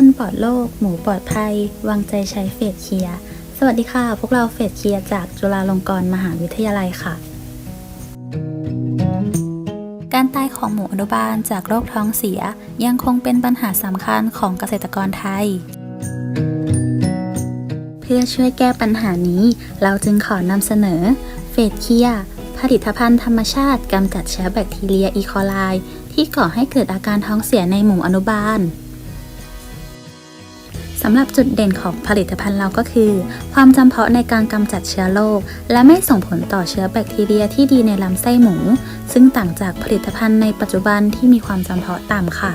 คนปลอดโรคหมูปลอดภัย วางใจใช้เฟสเคียร์สวัสดีค่ะ พวกเราเฟสเคียร์จากจุฬาลงกรณ์มหาวิทยาลัยค่ะ การตายของหมูอนุบาลจากโรคท้องเสียยังคงเป็นปัญหาสำคัญของเกษตรกรไทย เพื่อช่วยแก้ปัญหานี้ เราจึงขอนำเสนอเฟสเคียผลิตภัณฑ์ธรรมชาติกำจัดเชื้อแบคทีเรียอีโคไลที่ก่อให้เกิดอาการท้องเสียในหมูอนุบาล สำหรับจุดเด่นของผลิตภัณฑ์เราก็คือ ความจำเพาะในการกำจัดเชื้อโรคและไม่ส่งผลต่อเชื้อแบคทีเรียที่ดีในลำไส้หมู ซึ่งต่างจากผลิตภัณฑ์ในปัจจุบันที่มีความจำเพาะต่ำค่ะ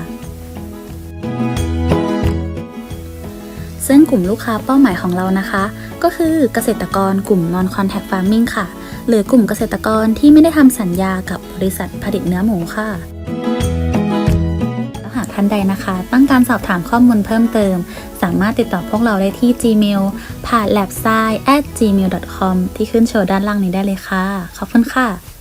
ซึ่งกลุ่มลูกค้าเป้าหมายของเรานะคะ ก็คือเกษตรกรกลุ่ม non contact farming ค่ะ หรือกลุ่มเกษตรกรที่ไม่ได้ทำสัญญากับบริษัทผลิตเนื้อหมูค่ะ ท่านใดนะคะ ต้องการสอบถามข้อมูลเพิ่มเติม สามารถติดต่อพวกเราได้ที่ Gmail ผ่าน labsci@gmail.com ที่ขึ้นโชว์ด้านล่างนี้ได้เลยค่ะ ขอบคุณค่ะ